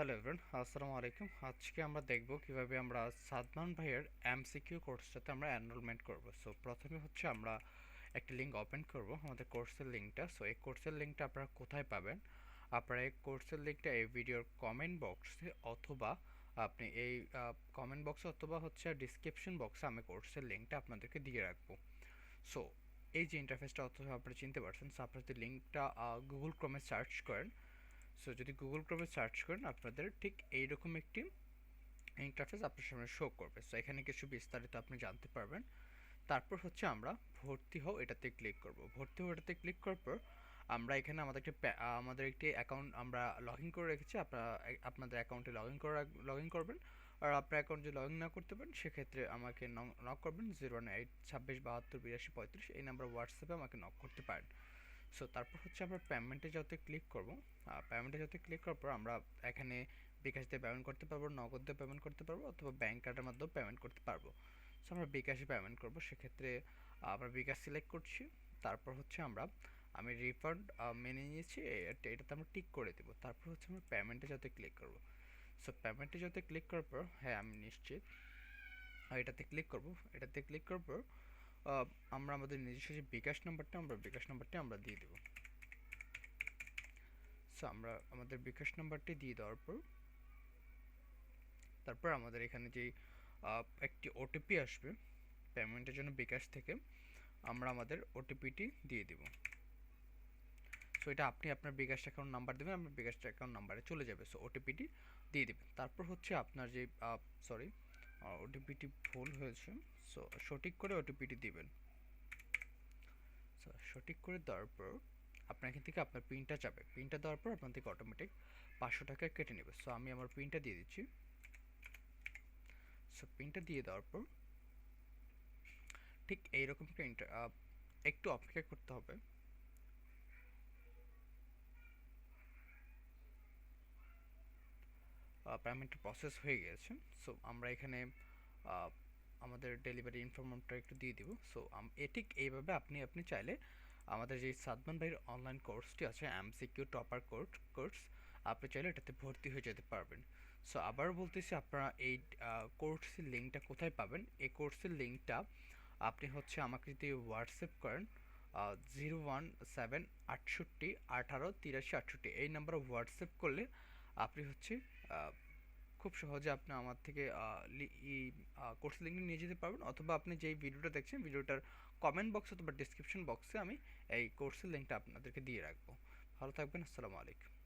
Hello everyone, আসসালামু আলাইকুম। আজকে আমরা দেখব কীভাবে আমরা সাদমান ভাইয়ের এমসিকিউ কোর্সটাতে আমরা এনরোলমেন্ট করব। সো প্রথমে হচ্ছে আমরা একটা লিঙ্ক ওপেন করব, আমাদের কোর্সের লিঙ্কটা সো এই কোর্সের লিঙ্কটা আপনারা কোথায় পাবেন? আপনারা এই কোর্সের লিঙ্কটা এই ভিডিওর কমেন্ট বক্সে অথবা আপনি এই কমেন্ট বক্সে অথবা হচ্ছে ডিসক্রিপশন বক্সে আমি কোর্সের লিঙ্কটা আপনাদেরকে দিয়ে রাখব। সো এই যে ইন্টারফেসটা অথবা আপনারা চিনতে পারছেন সো আপনারা লিঙ্কটা গুগল ক্রমে সার্চ করেন সো যদি গুগল ক্রমে সার্চ করেন, আপনাদের ঠিক এইরকম একটি ইন্টারফেস আপনার সামনে শো করবে। সো এখানে কিছু বিস্তারিত আপনি জানতে পারবেন। তারপর হচ্ছে আমরা ভর্তি হও এটাতে ক্লিক করব। ভর্তি হও এটাতে ক্লিক করার পর আমরা এখানে আমাদের একটি আমাদের একটি অ্যাকাউন্ট আমরা লগ ইন করে রেখেছি। আপনারা আপনাদের অ্যাকাউন্টে লগ ইন করা লগ ইন করবেন। আর আপনার অ্যাকাউন্ট যদি লগ ইন না করতে পারেন, সেক্ষেত্রে আমাকে নক করবেন। জিরো ওয়ান এইট ছাব্বিশ, বাহাত্তর, বিরাশি, পঁয়ত্রিশ, এই নাম্বার হোয়াটসঅ্যাপে আমাকে নক করতে পারেন। সো তারপর হচ্ছে আমরা পেমেন্টে যাতে ক্লিক করব। পেমেন্টে যাতে ক্লিক করার পর আমরা এখানে বিকাশ দিয়ে পেমেন্ট করতে পারব, নগদ দিয়ে পেমেন্ট করতে পারব অথবা ব্যাঙ্ক কার্ডের মাধ্যমেও পেমেন্ট করতে পারব। সো আমরা বিকাশে পেমেন্ট করব। সেক্ষেত্রে আমরা বিকাশ সিলেক্ট করছি। তারপর হচ্ছে আমরা, আমি রিফান্ড মেনে নিয়েছি। এটাতে আমরা টিক করে দেবো। তারপর হচ্ছে আমরা পেমেন্টে যাতে ক্লিক করব। সো পেমেন্টে যাতে ক্লিক করার পর হ্যাঁ আমি নিশ্চিত, এটাতে ক্লিক করব। এটাতে ক্লিক করার পর আমরা আমাদের নিজস্ব যে বিকাশ নাম্বারটা, আমরা বিকাশ নাম্বারটা আমরা দিয়ে দেব। সো আমরা আমাদের বিকাশ নাম্বারটি দিয়ে দেওয়ার পর, তারপর আমাদের এখানে যে একটি ওটিপি আসবে পেমেন্টের জন্য বিকাশ থেকে, আমরা আমাদের ওটিপিটি দিয়ে দেব। সো এটা আপনি আপনার বিকাশ অ্যাকাউন্ট নাম্বার দেবেন, আপনার বিকাশ অ্যাকাউন্ট নাম্বারে চলে যাবে। সো ওটিপিটি দিয়ে দেবেন। তারপর হচ্ছে আপনার যে সরি ওটিপিটি ভুল হয়েছে। সো সঠিক করে ওটিপিটি দিবেন। সো সঠিক করে দেওয়ার পর আপনার এখান থেকে আপনার পিনটা যাবে। পিনটা দেওয়ার পর আপনার থেকে অটোমেটিক পাঁচশো টাকা কেটে নেবে। সো আমি আমার পিনটা দিয়ে দিচ্ছি। সো পিনটা দিয়ে দেওয়ার পর ঠিক এইরকম প্রিন্ট একটু অপেক্ষা করতে হবে। পেমেন্ট প্রসেস হয়ে গেছে সো আমরা এখানে আমাদের ডেলিভারি ইনফরমেশনটা একটু দিয়ে দিব। সো ঠিক এইভাবে আপনি আপনি চাইলে আমাদের যে সাদমান ভাইয়ের অনলাইন কোর্সটি আছে এমসিকিউ টপার কোর্স কোর্স আপনি চাইলে এটাতে ভর্তি হয়ে যেতে পারবেন। সো আবার বলতেছি আপনারা এই কোর্সের লিঙ্কটা কোথায় পাবেন? এই কোর্সের লিঙ্কটা আপনি হচ্ছে আমাকে যদি হোয়াটসঅ্যাপ করেন জিরো ওয়ান সেভেন আটষট্টি আঠারো তিরাশি আটষট্টি, এই নাম্বারে হোয়াটসঅ্যাপ করলে আপনি হচ্ছে খুব সহজে আপনি আমার থেকে কোর্স লিঙ্ক নিয়ে যেতে পারবেন। অথবা আপনি যেই ভিডিওটা দেখছেন ভিডিওটার কমেন্ট বক্স অথবা ডিসক্রিপশন বক্সে আমি এই কোর্সের লিঙ্কটা আপনাদেরকে দিয়ে রাখব। ভালো থাকবেন, আসসালামু আলাইকুম।